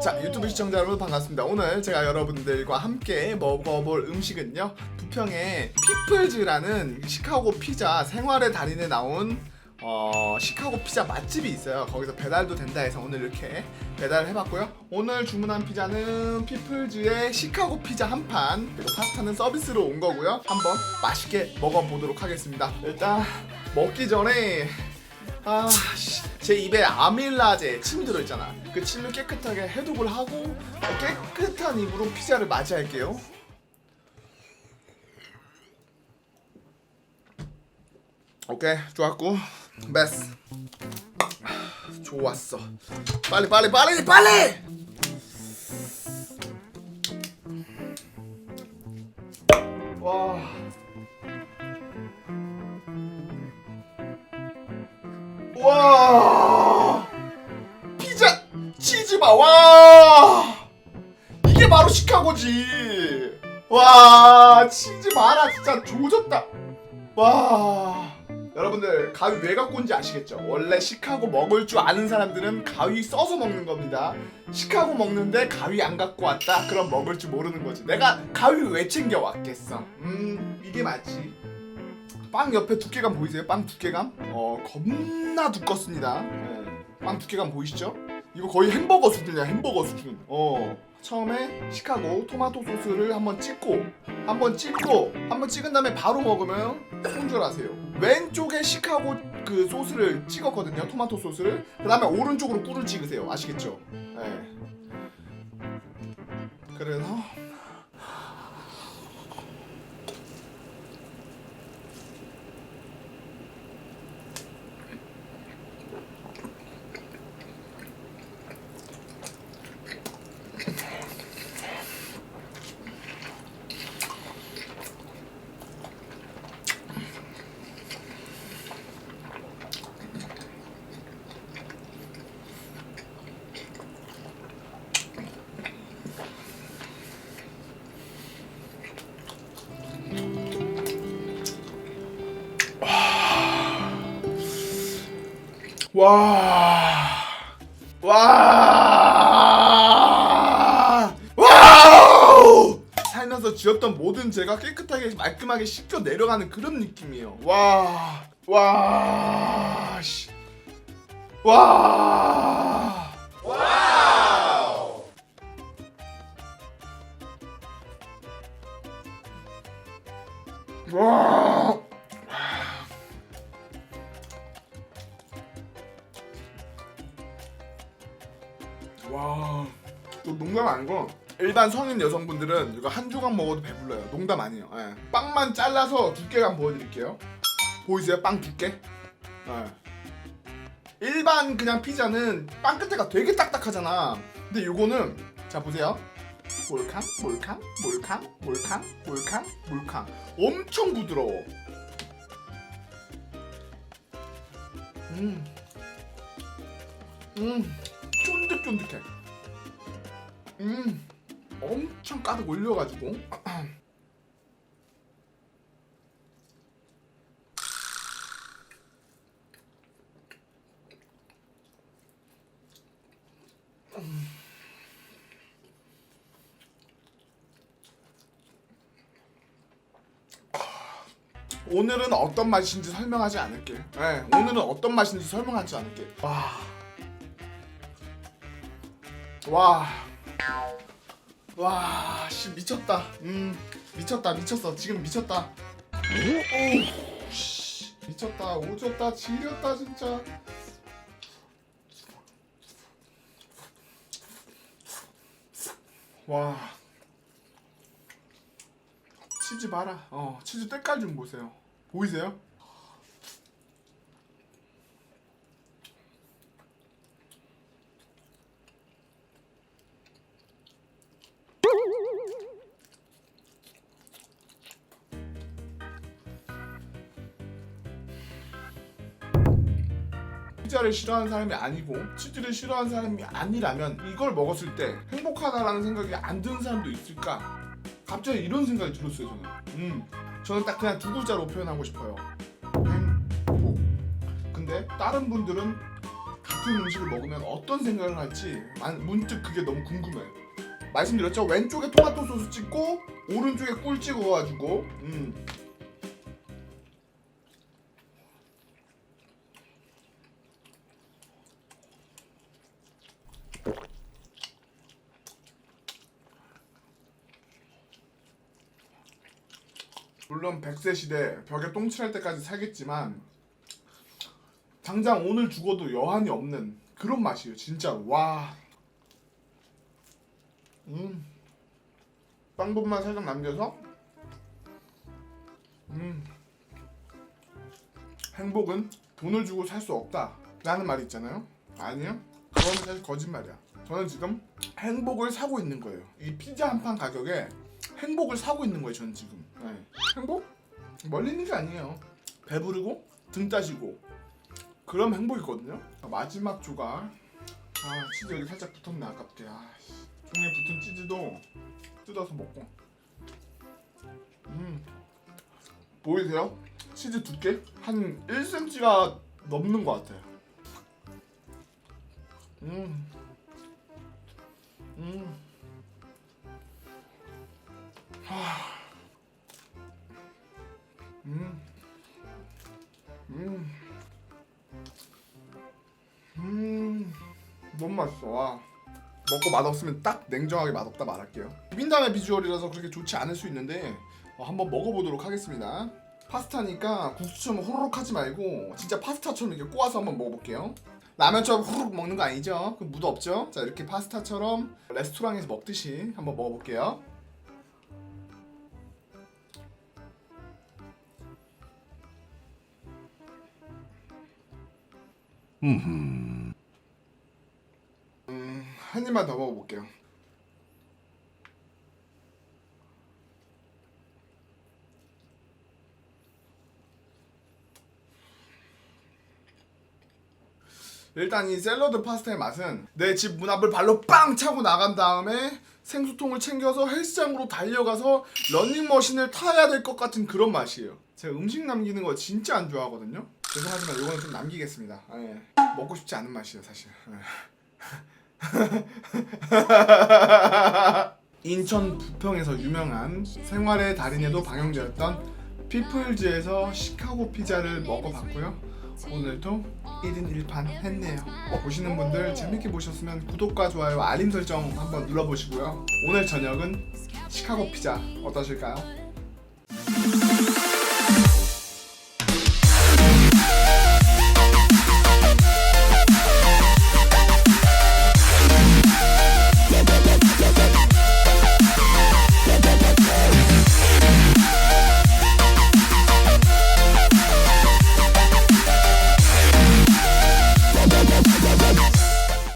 자 유튜브 시청자 여러분 반갑습니다. 오늘 제가 여러분들과 함께 먹어볼 음식은요 부평의 피플즈라는 시카고 피자 생활의 달인에 나온 어, 시카고 피자 맛집이 있어요. 거기서 배달도 된다 해서 오늘 이렇게 배달을 해봤고요. 오늘 주문한 피자는 피플즈의 시카고 피자 한판 그리고 파스타는 서비스로 온 거고요. 한번 맛있게 먹어보도록 하겠습니다. 일단 먹기 전에 아, 씨, 제 입에 아밀라제 침이 들어있잖아. 그 침을 깨끗하게 해독을 하고 깨끗한 입으로 피자를 맞이할게요. 오케이, 좋았고, 베스. 좋았어. 빨리, 빨리, 빨리, 빨리. 바로 시카고지 와 치즈 마라 진짜 조졌다 와 여러분들 가위 왜 갖고 온지 아시겠죠? 원래 시카고 먹을 줄 아는 사람들은 가위 써서 먹는 겁니다 시카고 먹는데 가위 안 갖고 왔다? 그럼 먹을 줄 모르는 거지 내가 가위 왜 챙겨 왔겠어 음 이게 맞지 빵 옆에 두께감 보이세요? 빵 두께감? 어 겁나 두껍습니다. 예. 빵 두께감 보이시죠? 이거 거의 햄버거 수준이야 햄버거 수준. 어 처음에 시카고 토마토 소스를 한번 찍고 한번 찍고 한번 찍은 다음에 바로 먹으면 손절하세요. 왼쪽에 시카고 그 소스를 찍었거든요 토마토 소스를. 그 다음에 오른쪽으로 꿀을 찍으세요. 아시겠죠? 예. 그래서 와. 와. 살면서 지었던 모든 죄가 깨끗하게 말끔하게 씻겨 내려가는 그런 느낌이에요. 와. 와. 씨. 와. 와우. 와. 와, 농담 아니고 일반 성인 여성분들은 이거 한 조각 먹어도 배불러요. 농담 아니에요. 예. 빵만 잘라서 두께감 보여드릴게요. 보이세요? 빵 두께? 예. 일반 그냥 피자는 빵 끝에가 되게 딱딱하잖아. 근데 요거는 자 보세요. 몰캉, 몰캉, 몰캉, 몰캉, 몰캉, 몰캉. 엄청 부드러워. 음, 음. 쫀득쫀득해. 음, 엄청 가득 올려가지고. 오늘은 어떤 맛인지 설명하지 않을게. 네, 오늘은 어떤 맛인지 설명하지 않을게. 와. 와. 와, 씨 미쳤다. 음, 미쳤다, 미쳤어. 지금 미쳤다. 오, 씨, 미쳤다, 오졌다, 지렸다 진짜. 와. 치즈 봐라. 어, 치즈 때깔 좀 보세요. 보이세요? 피자를 싫어하는 사람이 아니고 치즈를 싫어하는 사람이 아니라면 이걸 먹었을 때 행복하다라는 생각이 안 드는 사람도 있을까? 갑자기 이런 생각이 들었어요 저는. 음, 저는 딱 그냥 두 글자로 표현하고 싶어요. 행복. 근데 다른 분들은 같은 음식을 먹으면 어떤 생각을 할지 만- 문득 그게 너무 궁금해요. 말씀드렸죠? 왼쪽에 토마토 소스 찍고 오른쪽에 꿀 찍어가지고 음. 물론 100세 시대 벽에 똥칠할 때까지 살겠지만 당장 오늘 죽어도 여한이 없는 그런 맛이에요 진짜로 와. 음. 빵분만 살짝 남겨서? 음. 행복은 돈을 주고 살 수 없다 라는 말이 있잖아요. 아니요? 그건 사실 거짓말이야. 저는 지금 행복을 사고 있는 거예요. 이 피자 한 판 가격에 행복을 사고 있는 거예요 저는 지금 네. 행복? 멀리 있는 게 아니에요 배부르고 등 따시고 그럼 행복이거든요 아, 마지막 조각 아 치즈 여기 살짝 붙었네 아깝게 아, 씨. 종이에 붙은 치즈도 뜯어서 먹고 음 보이세요? 치즈 두께? 한 1cm가 넘는 것 같아요 음 음. 음. 음. 음. 너무 맛있어. 와. 먹고 맛없으면 딱 냉정하게 맛없다 말할게요. 비빈다의 비주얼이라서 그렇게 좋지 않을 수 있는데 어, 한번 먹어보도록 하겠습니다. 파스타니까 국수처럼 호로록 하지 말고 진짜 파스타처럼 이렇게 꼬아서 한번 먹어볼게요. 라면처럼 후루룩 먹는 거 아니죠? 그 무도 없죠? 자 이렇게 파스타처럼 레스토랑에서 먹듯이 한번 먹어볼게요. 음, 한 입만 더 먹어볼게요. 일단 이 샐러드 파스타의 맛은 내 집 문 앞을 발로 빵 차고 나간 다음에 생수통을 챙겨서 헬스장으로 달려가서 런닝머신을 타야 될 것 같은 그런 맛이에요. 제가 음식 남기는 거 진짜 안 좋아하거든요. 죄송하지만 이거는 좀 남기겠습니다. 아, 예. 먹고 싶지 않은 맛이에요, 사실. 예. 인천 부평에서 유명한 생활의 달인에도 방영되었던 피플즈에서 시카고 피자를 먹어봤고요. 오늘도 1인 1판 했네요. 보시는 분들 재밌게 보셨으면 구독과 좋아요, 알림 설정 한번 눌러보시고요. 오늘 저녁은 시카고 피자 어떠실까요?